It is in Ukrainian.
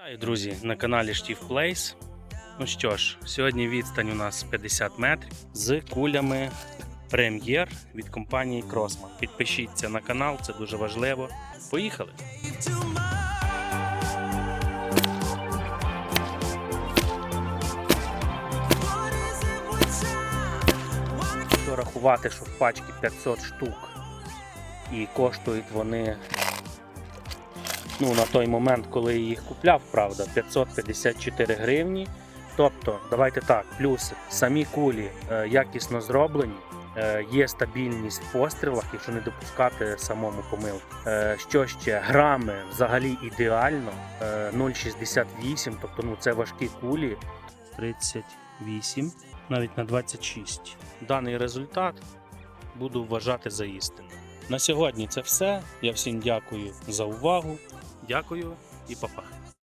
Вітаю, друзі, на каналі Штів Плейс. Ну що ж, сьогодні відстань у нас 50 метрів з кулями прем'єр від компанії Crossman. Підпишіться на канал, це дуже важливо. Поїхали! Якщо рахувати, що в пачці 500 штук і коштують вони ну, на той момент, коли я їх купляв, правда, 554 гривні. Тобто, давайте так, плюси. Самі кулі е, якісно зроблені, е, є стабільність в пострілах, якщо не допускати самому помилки. Е, що ще? Грами взагалі ідеально. Е, 0,68, тобто ну, це важкі кулі. 38, навіть на 26. Даний результат буду вважати за істину. На сьогодні це все. Я всім дякую за увагу. Дякую і па-па.